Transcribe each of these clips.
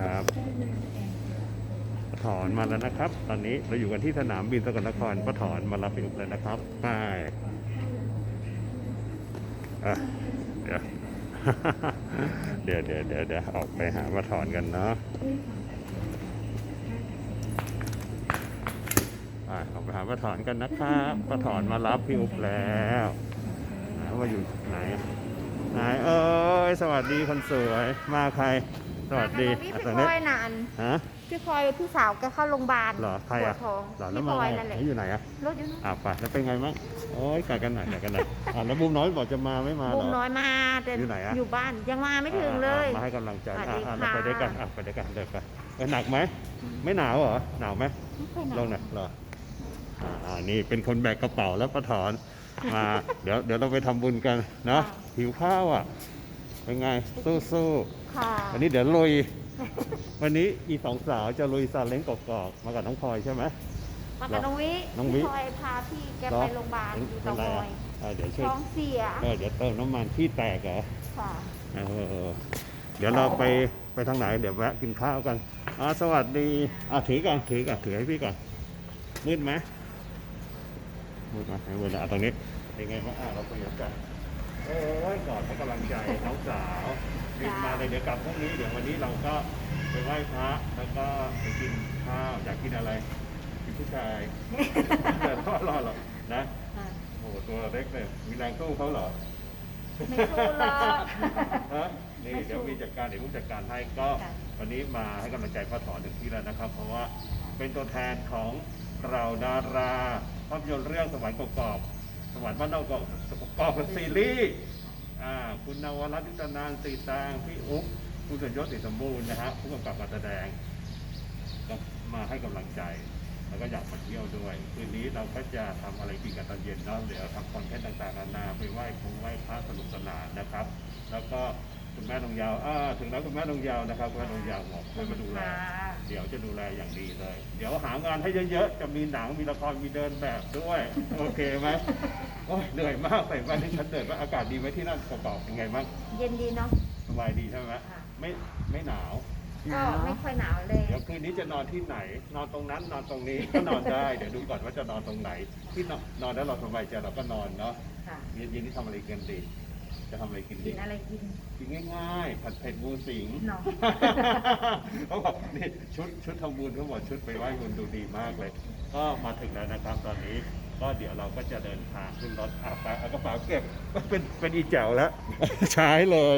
ครับถอนมาแล้วนะครับ ตอนนี้เราอยู่กันที่สนามบินสกลนครป้าถอนมารับพี่อุ๊บเลยนะครับไปเดี๋ยวเดี๋ยวเดี๋ยวเดี๋ยวเดี๋ยวออกไปหาป้าถอนกันเนาะไปออกไปหาป้าถอนกันนะครับป้าถอนมารับพี่อุ๊บแล้วว่าอยู่ไหนไหนเอ้ยสวัสดีคนสวยมาใคร สวัสดีพี่อะพี่ตอนพลนี้อยนานฮะพี่พลอยพี่สาวแกเข้าโรงพยาบาลเหรอใครปวอะดท้องเหรอแล้วพี่มาพลอยไงนั่นแหละแล้วอยู่ไหนอะรถอยู่นู่นอะไปแล้วเป็นไงบ้างโอ้ยกัดกันหน่อยกัดกันหน่อยอะแล้วบุมน้อยบอกจะมาไม่มาเหบุรมอน้อยมาแต่อยู่ไหนอะอยู่บ้านยังมาไม่ถึงเลยอะอะมาให้กำลังใจสวัสอะดีอะเราค่ะไปด้วยกันอะไปด้วยกันเดินไปเออหนักไหมไม่หนาวเหรอหนาวไหมไม่ค่อยหนักลงหน่อยเหรออ่าอ่านี่เป็นคนแบกกระเป๋าแล้วประถอนมาเดี๋ยวเดี๋ยวเราไปทำบุญกันเนาะหิวข้าวอะ เป็นไง สู้สู้ค่ะๆวันนี้เดี๋ยวลุย วันนี้อีสองสาวจะลุยซาเล้งกอกๆมากับน้องพลอยใช่ไหม มากับน้องวิน้องวิ พี่พลอยพาพี่แกเหรอไปโรงพยาบาลอยู่เป็เตานไรงออะยอ่าเดี๋ยวช่วยท้องเสียเออเดี๋ยวเติมน้ำมันที่แตกเหรอค่ะเออเดี๋ยวเราไปไปทางไหนเดี๋ยวแวะกินข้าวกันอ่าสวัสดีอะถือก่อนถือก่อนถือให้พี่ก่อนมืดไหมมืดไหมไม่เป็นไรอะตรงนี้เป็นไงบ้างอะเราคุยกันโอ้ยกอดให้กำลั งใจน้องสาวรีบมาเลยเดี๋ยวกลับพรุ่งนี้เดี๋ยววันนี้เราก็ไปไหว้พระแล้วก็ไปกินข้าวอยากกินอะไรกินผู้ชายแต่ก็รอหรอกนะค่ะโอ้โหตัวเล็กเลยมีแรงสู้เขาเหรอไม่สู้หรอกฮะนี่ไม่สู้เดี๋ยวมีจัดการเดี๋ยวผู้จัดการให้ก็ค่ะวันนี้มาให้กำลังใจป้าถอนถึงที่แล้วนะครับ เพราะว่าเป็นตัวแทนของเราดาราภาพยนตร์เรื่องสวรรค์กอกๆสวรรค์บ้านนอกกอกกอกเป็นซีรีส์ อ่าคุณนวรัตน์นิตนานสีตางพี่อุ๊บคุณสมยศสีสมบูรณ์นะฮะผู้กำกับการแสดงก็มาให้กำลังใจ แล้วก็อยากมาเที่ยวด้วย คืนนี้เราก็จะทำอะไรกินกันตอนเย็นเนาะเดี๋ยวทำคอนเทนต์ต่างๆนานาไปไหว้คงไหว้พระสนุกสนานนะครับ แล้วก็คุณแม่นงยาวอ่าถึงแล้วคุณแม่นงยาวนะครับคุณแม่นงยาวบอกช่วยมาดูแล เดี๋ยวจะดูแลอย่างดีเลย เดี๋ยวหางานให้เยอะๆ จะมีหนัง มีละคร มีเดินแบบด้วย โอเคไหมโอ้ยเหนื่อยมากใส่แว่นที่ฉันเดินว่าอากาศดีไหมที่นั่นกระเป๋าเป็นไงบ้างเย็นดีเนาะสบายดีใช่ไหมค่ะไม่ไม่หนาวก็ไม่ค่อยหนาวเลยเดี๋ยวคืนนี้จะนอนที่ไหน นอนตรงนั้นนอนตรงนี้ก็นอนได้ เดี๋ยวดูก่อนว่าจะนอนตรงไหน ที่นอนนอนแล้วเราสบายใจเราก็นอนเนาะค่ะ เย็นๆนี้ทำอะไรกันดี จะทำอะไรกินกิดีนอะไรกิน กินง่ายๆ ผัดเผ็ดหมูสิงเนาะเขาบอกนี่ชุดชุดทำบุญเขาบอกชุดไปไหว้บุญดูดีมากเลย ก็มาถึงแล้วนะครับตอนนี้ ก็เดี๋ยวเราก็จะเดินทางขึ้นรถอาไปเอากระเป๋าเก็บเป็นเป็นอีแจ๋วแล้ว ใช้เลย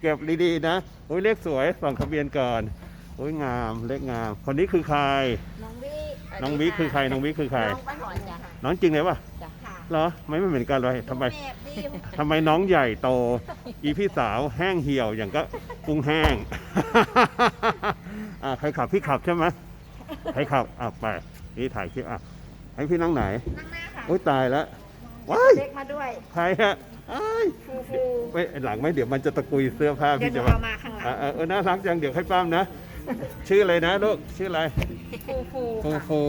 เก็บดีๆนะโอ้ยเลขสวยส่องทะเบียนก่อนโอ้ยงามเลขงาม คนนี้คือใคร น้องวิน้องวิคือใครน้องวิคือใคร น้องป้าถอนจ้ะน้องจริงเลยปะจ้ะค่ะ เหรอไม่ไม่เหมือนกันเลยทำไมแม่ดีทำไมน้องใหญ่โต อีพี่สาวแห้งเหี่ยวอย่างก็กุ้งแห้ง อ่าใครขับพี่ขับใช่ไหมใครขับอะไปนี่ถ่ายคลิปอะให้พี่นั่งไหนนั่งหน้าค่ะโอ้ยตายแล้วว้ายเล็กมาด้วยใครฮะอ้ายฟูฟู ไม่หลังไหม่เดี๋ยวมันจะตะกุยเสื้อผ้าเดี๋ยวพี่หนูจะเอามาข้างหลัง อะเออเออน่ารักจังเดี๋ยวให้ป้ามนะ ชื่ออะไรนะลูกชื่ออะไรฟูฟูฟูค่ะ ฟู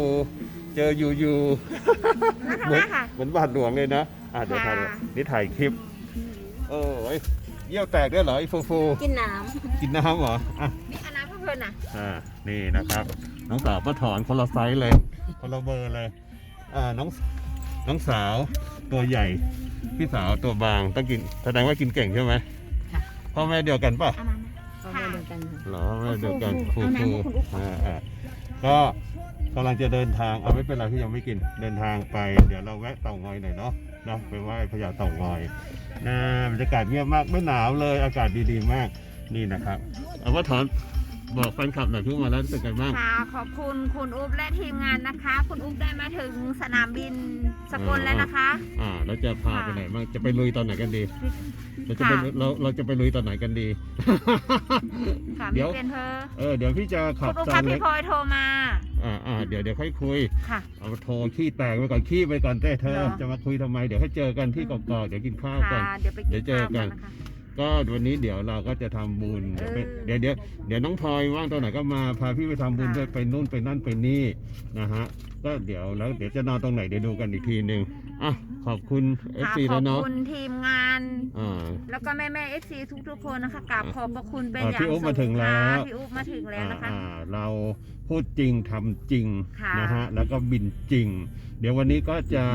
เจอยูยูนั่งเหข้างมืหอนน้าค่ะเหมือนบาดหลวงเลยนะอะเดี๋ยวถ่ายค่ะ นี่ถ่ายคลิปโอ้ยเยี่ยวแตกด้วยเหรอไอ้ฟูฟูกินน้กินน้ำเหรออะำนี่อันน้ำเพื่อนๆน่ะอ่านี่นะครับ น้องสาวมาถอนคนละไซส์เลย คนละเบอร์เลยอ่าน้องน้องสาวตัวใหญ่ พี่สาวตัวบางต้องกินแสดงว่ากินเก่งใช่ไหมค่ะ พ่อแม่เดียวกันป่ะ เอามาเอาค่ะเดี ยวกันค่ะ เหรอแม่เดียวกันเอาครูน้ำครูให้คุณอุ๊บอ่าอ่าก็กำลังจะเดินทางเอาไม่เป็นไรพี่ยังไม่กินเดินทางไป เดี๋ยวเราแวะเต่างอยหน่อยเนาะเนาะไปไหว้พญาเต่างอยนะบรรยากาศเงียบมากไม่หนาวเลยอากาศดีๆมากนี่นะครับเอาว่าถอนบอกแฟนคลับหน่อยเพิ่งมาแล้วรู้สึกไงบ้าง ค่ะขอบคุณคุณอุ๊บและทีมงานนะคะ คุณอุ๊บได้มาถึงสนามบินสกลแล้วนะคะ อ่าเราจะพาไปไหนบ้างจะไปลุยตอนไหนกันดี เราจะไปค่ะ เราเราจะไปลุยตอนไหนกันดี ค่ะเดี๋มียวเป็นเพอเออเดี๋ยวพี่จะขัคุบณอุ๊บซาค่ะเล็พี่กพลอยโทรมาอ่าอ่าเดี๋ยวเดี๋ยวค่อยคุย ค่ะ เอาโทรขี้แตกไปก่อนขี้ไปก่อนเต้เธอ เหรอ จะมาคุยทำไม เดี๋ยวให้เจอกันที่กอกๆเดี๋ยวกินข้าวก่อค่ะนเดี๋ยวไปเดี๋กิยวนเจอข้าวกักัน นนะคะ ก็วันนี้เดี๋ยวเราก็จะทำบุญเออเดี๋ยวเดี๋ยวเดี๋ยวน้องพลอยว่างตอนไหนก็มาพาพี่ไปทำบุญค่ะด้วยไปนู่นไปนั่นไปนี่นะฮะก็เดี๋ยวแล้วเดี๋ยวจะนอนตรงไหนเดี๋ยวดูกันอีกทีหนึ่งอะขอบคุณเอฟค่ะซีขอแล้บวเนาะคุณทีมงาน อ่า แล้วก็แม่แม่เอฟซีทุกๆคนนะคะกราบขอบพระคุณเป็นอ่าอย่างพี่อุ๊บสูงมาถึงแล้ว ค่ะพี่อุ๊บมาถึงแล้วนะคะ อ่าอ่าเราพูดจริงทำจริงค่ะนะฮะแล้วก็บินจริง เดี๋ยววันนี้ก็จะ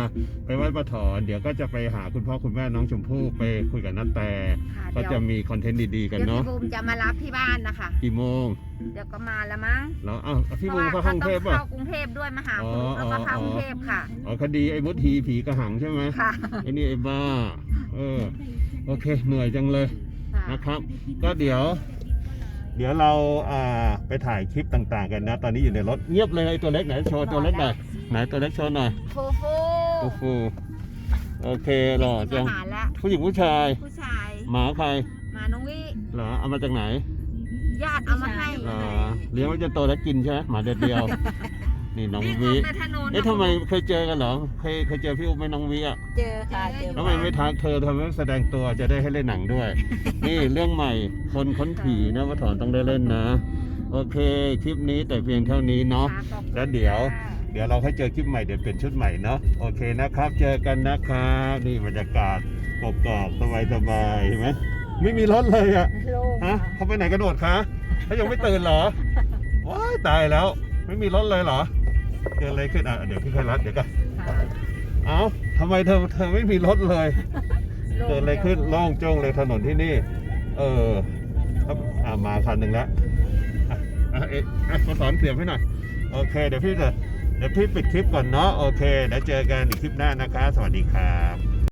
ไปไหว้ปะถอนเดี๋ยวก็จะไปหาคุณพ่อคุณแม่น้องชมพู่ไปคุยกับนัตแต่ค่ะก็เดี๋ยวจะมีคอนเทนต์ดีๆกันเดี๋ยวเนาะพี่บูมจะมารับที่บ้านนะคะกี่โมงเดี๋ยวก็มาแล้วมั้งแล้วอ้าวพี่บูมพเข้าระห้องว่เทพต้ป่ะเข้ากรุงเทพด้วยมาหาอ๋อคุณแล้วก็เข้าอ๋อกรุงเทพค่ะอ๋อคดีไอ้มุดทีผีกระหังใช่ไหมค่ะไอ้นี่ไอ้บ้าเออโอเคเหนื่อยจังเลยค่ะนะครับ ก็เดี๋ยว เดี๋ยวเราอ่าไปถ่ายคลิปต่างๆกันนะ ตอนนี้อยู่ในรถเงียบเลยไอ้ตัวเล็กไหนโชว์ตัวเล็กหน่อยไหนตัวเล็กโชว์หน่อยฟูฟูโอ้โหโอเคหล่อกิจันงอาหารแล้วผู้หญิงผู้ชาย ผู้ชาย หมาใครมาน้องวิเหรอเอามาจากไหนญาติเอามาให้เหรอเลี้ยงไว้จนโตแล้วกินใช่ไหมหมาเดียวเดียวๆ นี่น้องวิ่งอวิอกในถนนเอ๊ะทำไมเคยเจอกันเหรอเคยเคยเจอพี่อุ๊บไหมน้องวิอะเจอค่ะเจอทำไมไม่ทักเธอทำไมไม่แสดงตัวจะได้ให้เล่นหนังด้วย นี่เรื่องใหม่คนค้นผีนะว่าถอนต้องได้เล่นนะ โอเคคลิปนี้แต่เพียงเท่านี้เนาะค่ะขอบคุณแล้วเดี๋ยว ค่ะ เดี๋ยวเราค่อยเจอคลิปใหม่เดี๋ยวเป็นชุดใหม่เนาะโอเคนะครับ เจอกันนะครับนี่บรรยากาศกรอบๆสบายๆเห็นไหมไม่มีรถเลยอะ โล่งฮะเขาไปไหนกระโดดคะเขายังไม่ตื่นเหรอ ว้ายตายแล้ว ไม่มีรถเลยเหรอ เกิดอะไรขึ้นอะเดี๋ยวพี่ค่อยรัดเดี๋ยวกันค่ะเอ้าทำไมเธอเธอไม่มีรถเลย เกิดอะไรขึ้นโล่งโจ้งเลยถนนที่นี่ เออครับอ่ามาคันหนึ่งแล้วอะอะเอ๊ะอะมาสอนเสียบให้หน่อย โอเค เดี๋ยวพี่จะเดี๋ยวพี่ปิดคลิปก่อนเนาะ โอเค เดี๋ยวเจอกันอีกคลิปหน้านะคะ สวัสดีครับ